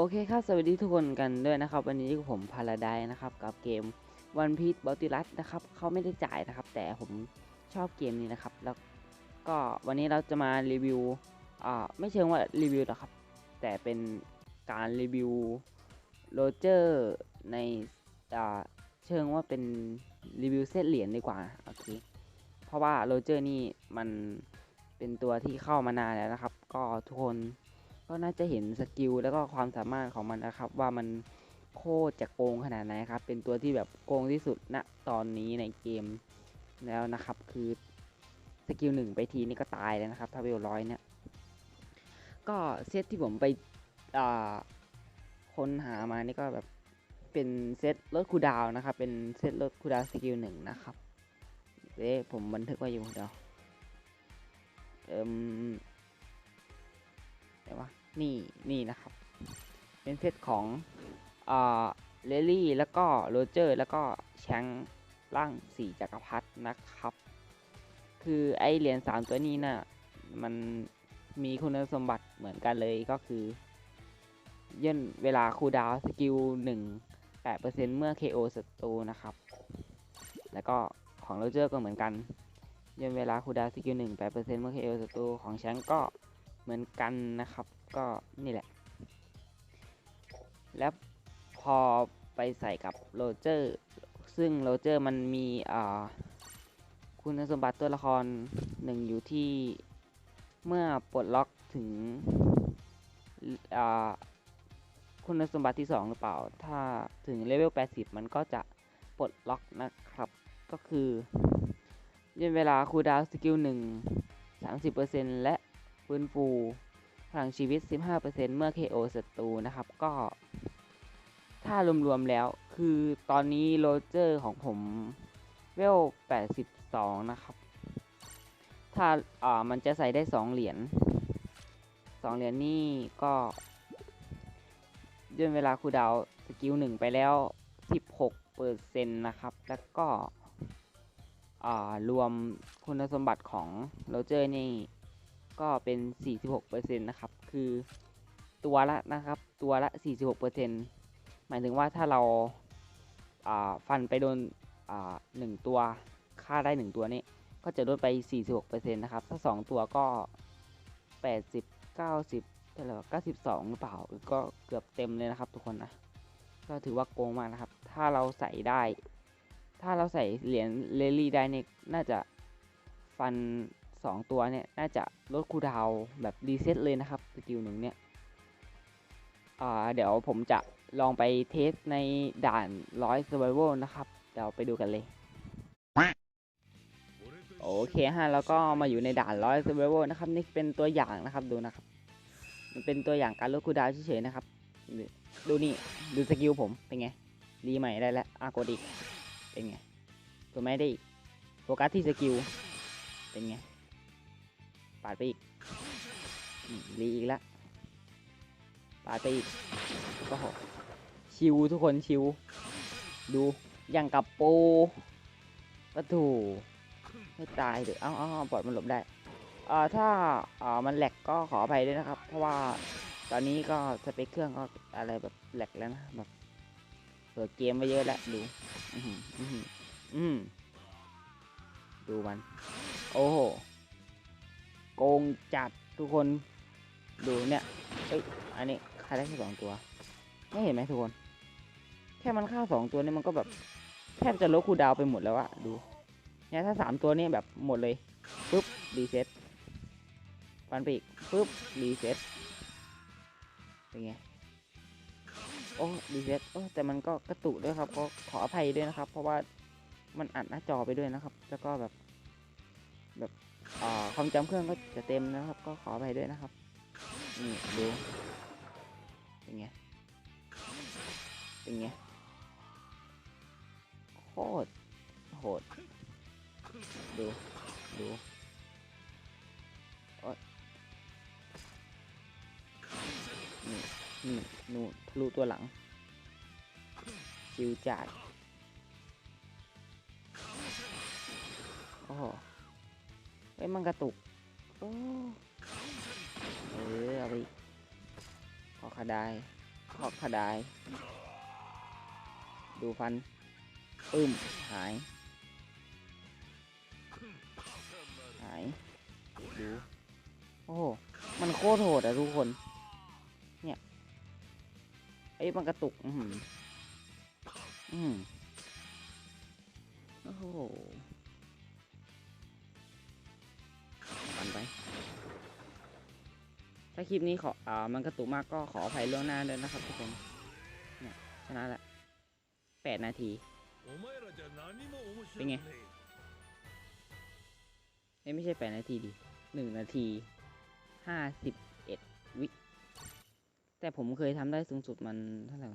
โอเคครับ สวัสดีทุกคนกันด้วยนะครับ วันนี้ผมพาราไดนะครับกับเกม One Piece b a u t i l u s นะครับเขาไม่ได้จ่ายนะครับ แต่ผมชอบเกมนี้นะครับ แล้วก็วันนี้เราจะมารีวิวอ่าไม่เชิงว่ารีวิวหรอกครับ แต่เป็นการรีวิวโรเจอร์ในอ่าเชิงว่าเป็นรีวิวเซตเหรียญดีกว่าโอเคเพราะว่าโรเจอร์นี่มันเป็นตัวที่เข้ามานานแล้วนะครับ ก็ทุกคน ก็น่าจะเห็นสกิลแล้วก็ความสามารถของมันนะครับ ว่ามันโคตรจะโกงขนาดไหนครับ เป็นตัวที่แบบโกงที่สุดณตอนนี้ในเกมแล้วนะครับ คือสกิลหนึ่งไปทีนี่ก็ตายแล้วนะครับ ถ้าเวลร้อยเนี่ย ก็เซตที่ผมไปค้นหามานี่ก็แบบเป็นเซตลดคูดาวนะครับ เป็นเซตลดคูดาวสกิลหนึ่งนะครับเอ๊ะผมบันทึกไว้อยู่เดี๋ยวเอ่มไหนวะ นี่นี่นะครับ เป็นเซตของอ่าเลลี่แล้วก็โรเจอร์ แล้วก็แชงร่างสี่จักรพรรดินะครับ คือไอเหรียญสามตัวนี้นะ่ะมันมีคุณสมบัติเหมือนกันเลยก็คือย่นเวลาคูดาวสกิลหนึ่งแปดเปอร์เซ็นต์เมื่อ KO ศัตรูนะครับ แล้วก็ของโรเจอร์ก็เหมือนกันย่นเวลาคูดาวสกิลหนึ่งแปดเปอร์เซ็นต์เมื่อ KO ศัตรูของแชงก็เหมือนกันนะครับ ก็นี่แหละ แล้วพอไปใส่กับโรเจอร์ ซึ่งโรเจอร์มันมีอ่าคุณสมบัติตัวละครหนึ่งอยู่ที่เมื่อปลดล็อกถึงอ่าคุณสมบัติที่ 2 หรือเปล่า ถ้าถึงเลเวล 80 มันก็จะปลดล็อกนะครับ ก็คือยืนเวลาคูลดาวน์สกิล1 30%และฟื้นฟู พลังชีวิต 15%เมื่อ KO ศัตรูนะครับ ก็ ถ้ารวมๆแล้ว คือตอนนี้โรเจอร์ของผมเวล 82 นะครับ ถ้าอ่ามันจะใส่ได้ 2 เหรียญ 2 เหรียญนี่ก็ย่นเวลาคูดาวสกิล 1 ไปแล้ว 16%นะครับ แล้วก็อ่ารวมคุณสมบัติของโรเจอร์นี่ ก็เป็น 46%นะครับ คือตัวละนะครับ ตัวละ 46%หมายถึงว่าถ้าเราาฟันไปโดนหนึ่งตัวฆ่าได้หนึ่งตัวนี้ก็จะลดไป 46%นะครับ ถ้า 2 ตัวก็ 80 90เท่าไหร่92 หรือเปล่า ก็เกือบเต็มเลยนะครับทุกคนนะ ก็ถือว่าโกงมากนะครับ ถ้าเราใส่ได้ ถ้าเราใส่เหรียญเลลี่ได้เนี่ยน่าจะฟัน 2 ตัวเนี่ยน่าจะลดคูดาวแบบรีเซ็ตเลยนะครับสกิลหนึ่งเนี่ยอ่าเดี๋ยวผมจะลองไปเทสในด่านร้อย survival นะครับเดี๋ยวไปดูกันเลยโอเคฮะแล้วก็มาอยู่ในด่านร้อย survival นะครับนี่เป็นตัวอย่างนะครับดูนะครับ มันเป็นตัวอย่างการลดคูดาวเฉยๆนะครับดูนี่ดูสกิลผมเป็นไงรีใหม่ได้แล้วอากดอีกเป็นไงตัวไม่ได้อีกโฟกัสที่สกิลเป็นไง ปาดไปอีกรีอีกแล้วปาดไปอีกก็หชิวทุกคนชิว ดูอย่างกับโปก็ถูไม่ตายเดี๋ยวเอ้าเอ้าเอ้าปล่อยมันหลบได้อ่าถ้าอ่ามันแหลกก็ขออภัยด้วยนะครับ เพราะว่าตอนนี้ก็สเปคเครื่องก็อะไรแบบแหลกแล้วนะแบบเปิดเกมไปเยอะแล้วดูอือหืออือหืออืมดูมัน โอ้โห โกงจัดทุกคนดูเนี่ยเอ้ยอันนี้ฆ่าได้แค่สองตัว ไม่เห็นไหมทุกคน แค่มันฆ่าสองตัวนี่มันก็แบบแทบจะลดคูดาวไปหมดแล้วอะดูเนี่ยถ้าสามตัวนี่แบบหมดเลยปุ๊บรีเซ็ตฟันไปอีกปุ๊บรีเซ็ตเป็นไงโอ้รีเซ็ตโอ้แต่มันก็กระตุกด้วยครับก็ขออภัยด้วยนะครับ เพราะว่ามันอัดหน้าจอไปด้วยนะครับ แล้วก็แบบ แบบ ความจำเครื่องก็จะเต็มนะครับ ก็ขอไปด้วยนะครับนี่ดูเป็นไงเป็นไงโคตรโหดดูดูโอ๊ยนี่นี่นู่นทะลุตัวหลังชิวจัดโอ้ โหเอ้ยมันกระตุกโอ้เออเอาไปอีกขอขาได้คอกคดาย ดูฟันปึ้มหาย หาย ดู โอ้โห มันโคตรโหดอะทุกคน เนี่ย ไอ้มันกระตุก อือหืออืมโอ้โหันไป ถ้าคลิปนี้ขออ่ามันกระตุกมากก็ขออภัยล่วงหน้าด้วยนะครับทุกคนเนี่ยชนะละแปดนาที เป็นไงเอไม่ใช่แปดนาทีดิหนึ่งนาทีห้าสิบเอ็ดวิ แต่ผมเคยทำได้สูงสุดมันเท่าไหร่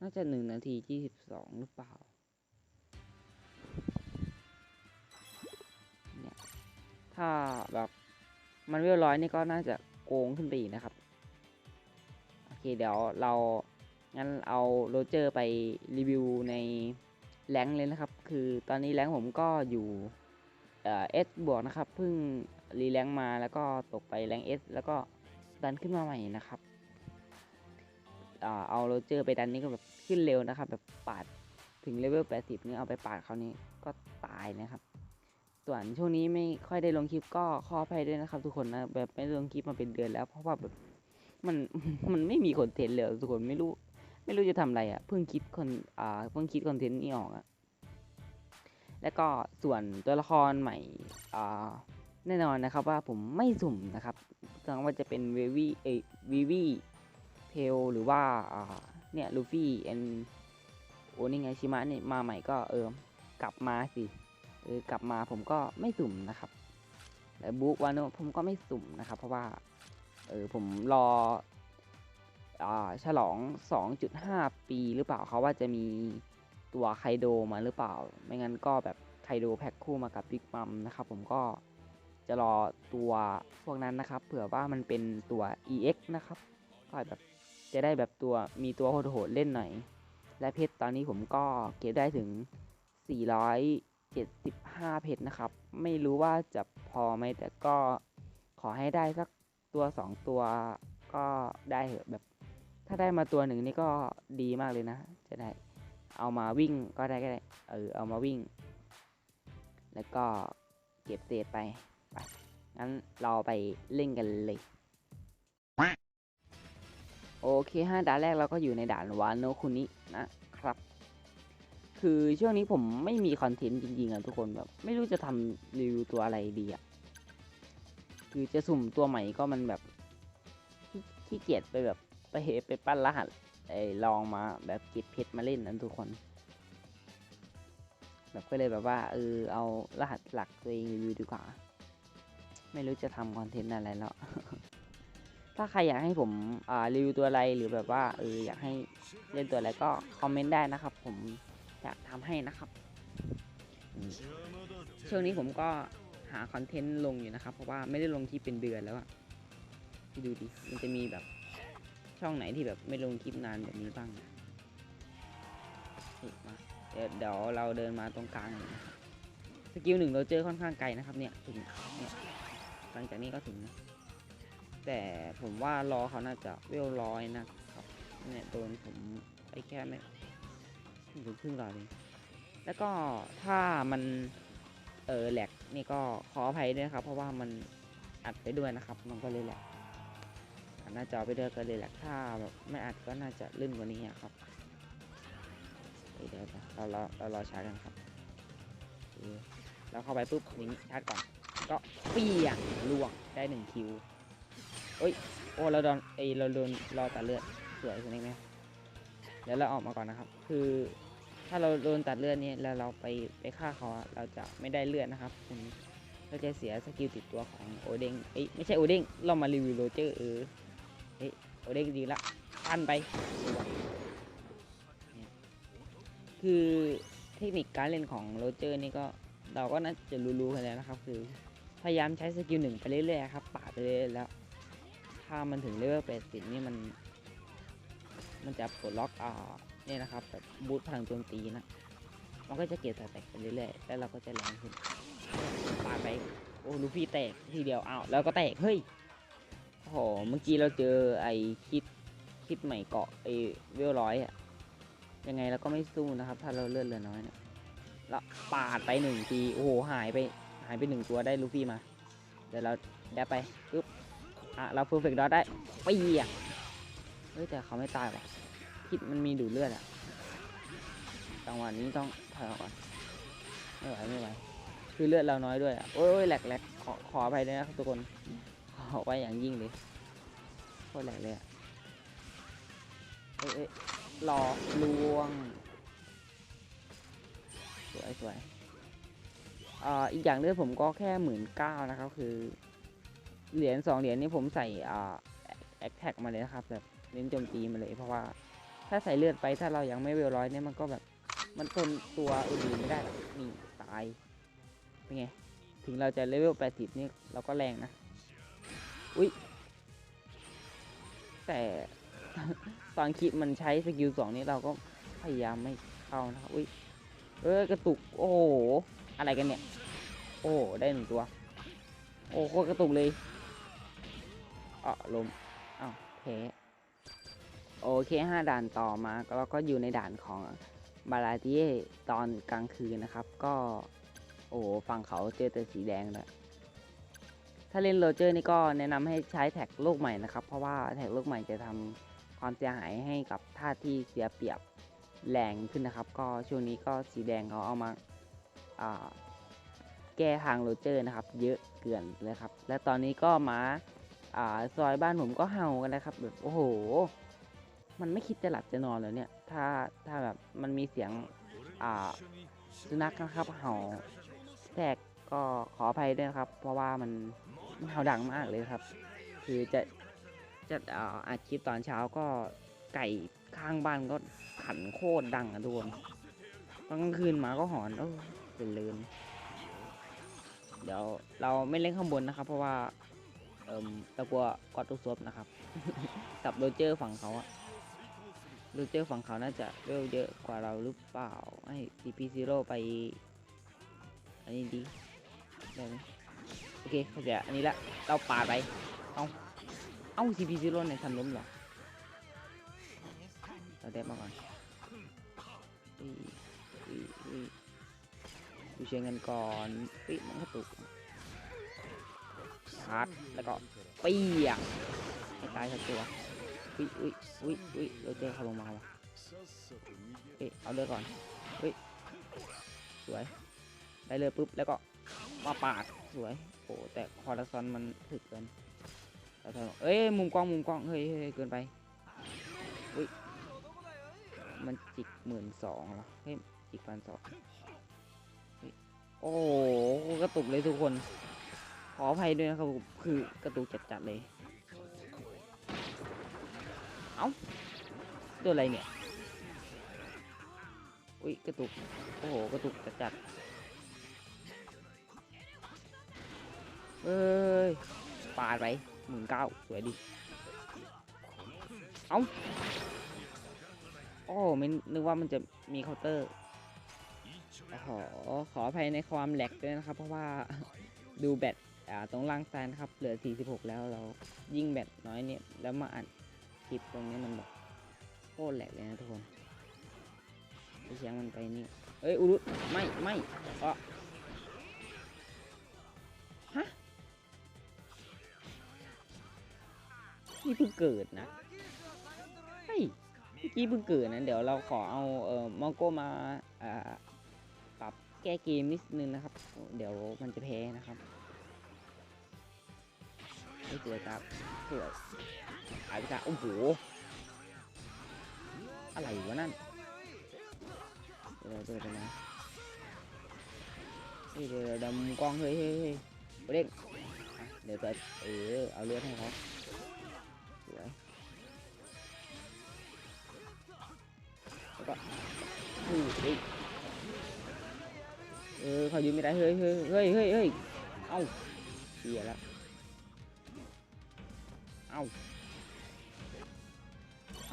น่าจะหนึ่งนาทียี่สิบสองหรือเปล่า ถ้าแบบมันเวลร้อยนี่ก็น่าจะโกงขึ้นไปอีกนะครับ โอเคเดี๋ยวเรางั้นเอาโรเจอร์ไปรีวิวในแรงเลยนะครับ คือตอนนี้แรงผมก็อยู่เอสบวกนะครับเพิ่งรีแรงมาแล้วก็ตกไปแรงเอสแล้วก็ดันขึ้นมาใหม่นะครับเอาโรเจอร์ไปดันนี่ก็แบบขึ้นเร็วนะครับ แบบปาดถึงเลเวล80นี่เอาไปปาดเขานี่ก็ตายนะครับ ส่วนช่วงนี้ไม่ค่อยได้ลงคลิปก็ขออภัยด้วยนะครับ ทุกคนนะแบบไม่ลงคลิปมาเป็นเดือนแล้ว เพราะว่าแบบมันมันไม่มีคอนเทนต์เลยทุกคนไม่รู้ ไม่รู้จะทำอะไรอะ่ะเพิ่งคิดคนอ่าเพิ่งคิดคอนเทนต์นี้ออกอะ่ะแล้วก็ส่วนตัวละครใหม่อ่าแน่นอนนะครับว่าผมไม่สุ่มนะครับถึงว่าจะเป็นเววี่เอวีวีเพลหรือว่าอ่าเนี่ยลูฟี่แอนโอนี่ไงชิมะเนี่ยมาใหม่ก็เออกลับมาสิ เอกลับมาผมก็ไม่สุ่มนะครับแต่บุ๊กวานผมก็ไม่สุ่มนะครับ เพราะว่าเออผมรอฉลอง 2.5 ปีหรือเปล่าเขาว่าจะมีตัวไคโดมาหรือเปล่า ไม่งั้นก็แบบไคโดแพ็คคู่มากับบิ๊กมัมนะครับผมก็จะรอตัวพวกนั้นนะครับ เผื่อว่ามันเป็นตัว EX นะครับ ก็แบบจะได้แบบตัวมีตัวโหดๆเล่นหน่อย และเพชรตอนนี้ผมก็เก็บได้ถึง400 75 เพชรนะครับ ไม่รู้ว่าจะพอไหมแต่ก็ขอให้ได้สักตัว 2 ตัวก็ได้เหอะแบบ ถ้าได้มาตัวหนึ่งนี่ก็ดีมากเลยนะ จะได้เอามาวิ่งก็ได้ก็ได้เออเอามาวิ่ง แล้วก็เก็บเศษไปไปงั้นเราไปเล่นกันเลยโอเคห้าด่านแรกเราก็อยู่ในด่านวานโนคุนินะ คือช่วงนี้ผมไม่มีคอนเทนต์จริงๆอะทุกคนแบบไม่รู้จะทำรีวิวตัวอะไรดีอะคือจะสุ่มตัวใหม่ก็มันแบบขี้ขี้เกียจไปแบบไปเหไปปั้นรหัสไอ้ลองมาแบบเก็บเพชรมาเล่นนั้นทุกคน แบบก็เลยแบบว่าเออเอารหัสหลักตัวเองรีวิวดีกว่า ไม่รู้จะทำคอนเทนต์อะไรแล้ว ถ้าใครอยากให้ผมอ่ารีวิวตัวอะไรหรือแบบว่าเอออยากให้เล่นตัวอะไรก็คอมเมนต์ได้นะครับผม อยากทำให้นะครับอืมช่วงนี้ผมก็หาคอนเทนต์ลงอยู่นะครับ เพราะว่าไม่ได้ลงที่เป็นเดือนแล้วอะดูดิ มันจะมีแบบช่องไหนที่แบบไม่ลงคลิปนานแบบนี้บ้างนะนี่มาเดี๋ยวเดี๋ยวเราเดินมาตรงกลางเลยนะสกิลหนึ่งเราเจอค่อนข้างไกลนะครับเนี่ยถึงเนี่ยหลังจากนี้ก็ถึงนะแต่ผมว่ารอเขาน่าจะเวลร้อยนะครับเนี่ยโดนผมไปแค่ไม่ไม่ ถึงครึ่งหลอดเลยแล้วก็ถ้ามันเออแหลกนี่ก็ขออภัยด้วยครับ เพราะว่ามันอัดไปด้วยนะครับ มันก็เลยแหลกหน้าจอไปด้วยก็เลยแหละถ้าแบบไม่อัดก็น่าจะลื่นกว่านี้ครับเดี๋ยวเดี๋ยวเราเราเรารอชาร์จกันครับเคเราเข้าไปปุ๊บอย่างนี้ชาร์จก่อนก็เปียงล่วงได้หนึ่งคิวเอ้ยโอ้เราโดนเอเราโดนรอตัดเลือดสวยใช่ไหมเดี๋ยวเราออกมาก่อนนะครับ คือ ถ้าเราโดนตัดเลือดนี้แล้วเราไปไปฆ่าเขาเราจะไม่ได้เลือดนะครับคุณเราจะเสียสกิลติดตัวของโอเด้งเอ้ยไม่ใช่โอเด้งเรามารีวิวโรเจอร์เออโอเด้งดีละปั้นไป คือเทคนิคการเล่นของโรเจอร์นี่ก็เราก็น่าจะรู้ๆกันแล้วนะครับ คือพยายามใช้สกิลหนึ่งไปเรื่อยๆครับปาดไปเรื่อยๆแล้ว ถ้ามันถึงเลเวล80นี่มัน มันจะปลดล็อกอ่า นี่ยนะครับแบบบูทพลังโจมตีนะมันก็จะเก็บสแต็กไปเรื่อยๆแล้วเราก็จะแรงขึ้นปาดไปโอ้ลูฟี่แตกทีเดียวอ้าวแล้วก็แตกเฮ้ยโอ้โหเมื่อกี้เราเจอไอ้คิดคิดใหม่เกาะไอเวลร้อยอะยังไงเราก็ไม่สู้นะครับ ถ้าเราเลือดเหลือน้อยเนี่ยแล้วปาดไปหนึ่งทีโอ้โหหายไปหายไปหนึ่งตัวได้ลูฟี่มา เดี๋ยวเราแดบไปปึ๊บอะเราเพอร์เฟกต์ดอได้ไปเหยียเฮ้ยแต่เขาไม่ตายว่ะ คิดมันมีดูดเลือดอะจังหวะนี้ต้องถอยออกก่อนไม่ไหวไม่ไหวคือเลือดเราน้อยด้วยอะโอ้ยแหลกแหลกขอขออภัยด้วยนะครับทุกคนขอไว้อย่างยิ่งเลยโคตรแหลกเลยอะเอ้ยเอ้ยรอลวง สวยสวยอ่าอีกอย่างเลือดผมก็แค่หมื่นเก้านะครับ คือ เหรียญสองเหรียญนี้ผมใส่อ่าแอคแท็กมาเลยนะครับแบบเน้นโจมตีมาเลยเพราะว่า ถ้าใส่เลือดไปถ้าเรายังไม่เวลร้อยเนี่ยมันก็แบบ มันทนตัวอื่นไม่ได้หนี่ตายเป็นไง ถึงเราจะเลเวล 80 นี่เราก็แรงนะ อุ้ยแต่ตอนคลิปมันใช้สกิลสองนี้เราก็พยายามไม่เข้านะครับอุ้ยเออกระตุก โอ้โห อะไรกันเนี่ย โอ้ได้หนึ่งตัว โอ้โคตรกระตุกเลยอะลมอ้าวแพ้ โอเคห้าด่านต่อมาเราก็อยู่ในด่านของบาลาเตียตอนกลางคืนนะครับ ก็ โอ้โฝั่งเขาเจอแต่สีแดงเลยถ้าเล่นโรเจอร์นี่ก็แนะนำให้ใช้แท็กโลกใหม่นะครับ เพราะว่าแท็กโลกใหม่จะทำความเสียหายให้กับท่าที่เสียเปรียบแรงขึ้นนะครับ ก็ช่วงนี้ก็สีแดงเขาเอามาาแก้ทางโรเจอร์นะครับ เยอะเกินเลยครับ และตอนนี้ก็มาอาซอยบ้านผมก็เห่ากันนะครับแบบโอ้โห มันไม่คิดจะหลับจะนอนเลยเนี่ย ถ้าถ้าแบบมันมีเสียง อ่าสุนัขนะครับเห่าแทรกก็ขออภัยด้วยครับ เพราะว่ามันมันเห่าดังมากเลยครับ คือจะจะอ่าอัดคลิปตอนเช้าก็ไก่ข้างบ้านก็ขันโคตรดังอะทุกคนตอนกลางคืนหมาก็หอนเออเป็นเลืนเดี๋ยวเราไม่เล่นข้างบนนะครับ เพราะว่า เอ่มตะกลัวกอดตุกซบนะครับกับโรเจอร์ฝั่งเขาอะ โรเจอร์ฝั่งเขาน่าจะเวลเยอะกว่าเราหรือเปล่าให้ทีพีซีโร่ไป อันนี้ดีได้ไหมโอเคเข้าใจอันนี้ละเราปาไป เอาเอาทีพีซีโร่ในทันล้มเหรอเราเด็บมาก่อนดูเชียงเงินก่อนปิมันกระตุกชาร์จแล้วก็เปียกให้ตายสักตัว อุ้ยอุ้ยอุ้ยอุ้ยเรเจอเขาลงมาว่ะเอ้ยเอาเรือก่อนเฮ้ยสวย ได้เลยปุ๊บ แล้วก็มาปาดสวยโอ้แต่คอร์ดซอนมันถึกเกินแล้วเธอเอ้ยมุมกล้องมุมกล้องเฮ้ยเฮ้ยเฮ้ยเกินไปอุ้ยมันจิกหมื่นสองเหรอเฮ้ยจิกพันสองโอ้โหกระตุกเลยทุกคน ขออภัยด้วยนะครับคือกระตุกจัดๆเลย เอ้าตัวอะไรเนี่ย อุ้ยกระตุก โอ้โห กระตุกจัดๆเอ้ยปาดไปหมื่นเก้าสวยดีเอ้า โอ้ไม่นึกว่ามันจะมีเคาน์เตอร์ขอขออภัยในความแหลกด้วยนะครับ เพราะว่าดูแบตอ่าตรงล่างซ้ายนะครับ เหลือ 46 แล้วเรายิ่งแบตน้อยเนี่ย แล้วมาอัด ลิปตรงนี้มันแบบโคตรแหลกเลยนะทุกคนไปเชียงมันไปนี่เอ้ยอุรุไม่ไม่ก็ฮะนี่เพิ่งเกิดนะเฮ้ยเมื่อกี้เพิ่งเกิดนะเดี๋ยวเราขอเอาเอ่อมองโกมาอ่าปรับแก้เกมนิดนึงนะครับ เดี๋ยวมันจะแพ้นะครับไม่สวยครับสวยหายไปจ้าโอ้โห อะไรวะนั่นเดี๋ยวเดี๋ยวเดี๋ยวนะเฮ้ยเดี๋ยวเดี๋ยวดำกล้องเฮ้ยเฮ้ยเฮ้ยเร่งอะเดี๋ยวจะเออเอาเลือดให้เขาสวยแล้วก็อู้เฮ้ยเออเขายืนไม่ได้เฮ้ยเฮ้ยเฮ้ยเฮ้ยเฮ้ยเอ้าเสียแล้วเอ้า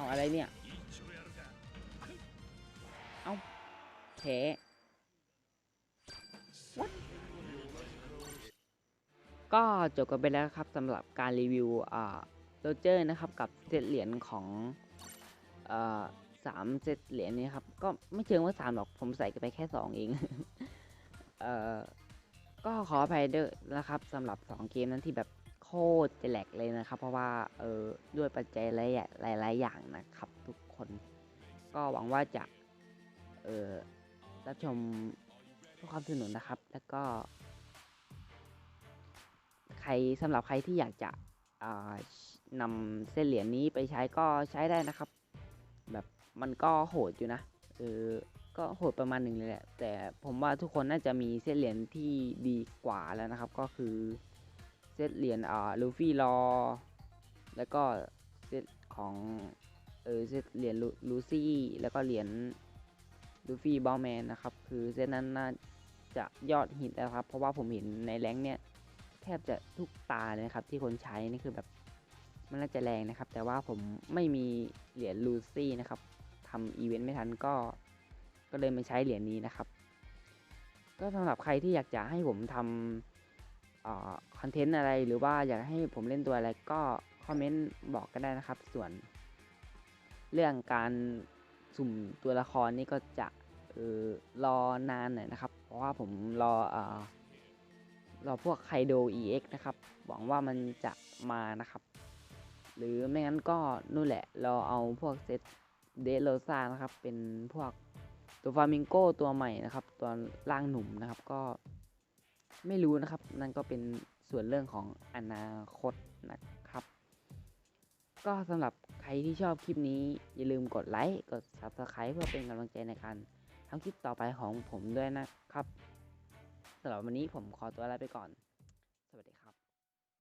เอาอะไรเนี่ย เอาแพ้วัดก็จบกันไปแล้วครับสำหรับการรีวิวอ่าโรเจอร์นะครับกับเซตเหรียญของเอ่อสามเซตเหรียญนี้ครับ ก็ไม่เชิงว่าสามหรอกผมใส่ไปแค่สองเอง เอ่อ ก็ขออภัยด้วยนะครับสำหรับสองเกมนั้นที่แบบ ตรจะแหลกเลยนะครับ เพราะว่าเออด้วยปัจจัยหลายอย่างหลายๆอย่างนะครับ ทุกคน ก็หวังว่าจะเออรับชมเพื่อความสนุกนะครับ แล้วก็ ใครสำหรับใครที่อยากจะนำเส้นเหรียญนี้ไปใช้ก็ใช้ได้นะครับ แบบมันก็โหดอยู่นะเออก็โหดประมาณหนึ่งเลยแหละ แต่ผมว่าทุกคนน่าจะมีเส้นเหรียญที่ดีกว่าแล้วนะครับ ก็คือ ซตเหรียญอ่าลูฟี่รอ แล้วก็เซตของเออเซตเหรียญลูซี่ แล้วก็เหรียญลูฟี่บอลแมนนะครับ คือเซตนั้นน่าจะยอดฮิตแล้วครับ เพราะว่าผมเห็นในแรงเนี่ยแทบจะทุกตาเลยครับที่คนใช้นี่คือแบบมันน่าจะแรงนะครับ แต่ว่าผมไม่มีเหรียญลูซี่นะครับทำอีเวนต์ไม่ทันก็ก็เลยไมาใช้เหรียญนี้นะครับ ก็สำหรับใครที่อยากจะให้ผมทำ คอนเทนต์อะไรหรือว่าอยากให้ผมเล่นตัวอะไรก็คอมเมนต์บอกกันได้นะครับ ส่วน เรื่องการสุ่มตัวละครนี่ก็จะเออรอนานหน่อยนะครับ เพราะว่าผมรอออรอพวกไคโด EX นะครับ หวังว่ามันจะมานะครับ หรือไม่งั้นก็นู่นแหละ เราเอาพวกเซตเดโรซานะครับ เป็นพวกตัวฟามิงโกตัวใหม่นะครับ ตัวร่างหนุ่มนะครับก็ ไม่รู้นะครับ นั่นก็เป็นส่วนเรื่องของอนาคตนะครับ ก็สำหรับใครที่ชอบคลิปนี้ อย่าลืมกดไลค์กด Subscribe เพื่อเป็นกำลังใจในการทำคลิปต่อไปของผมด้วยนะครับสำหรับวันนี้ผมขอตัวลาไปก่อน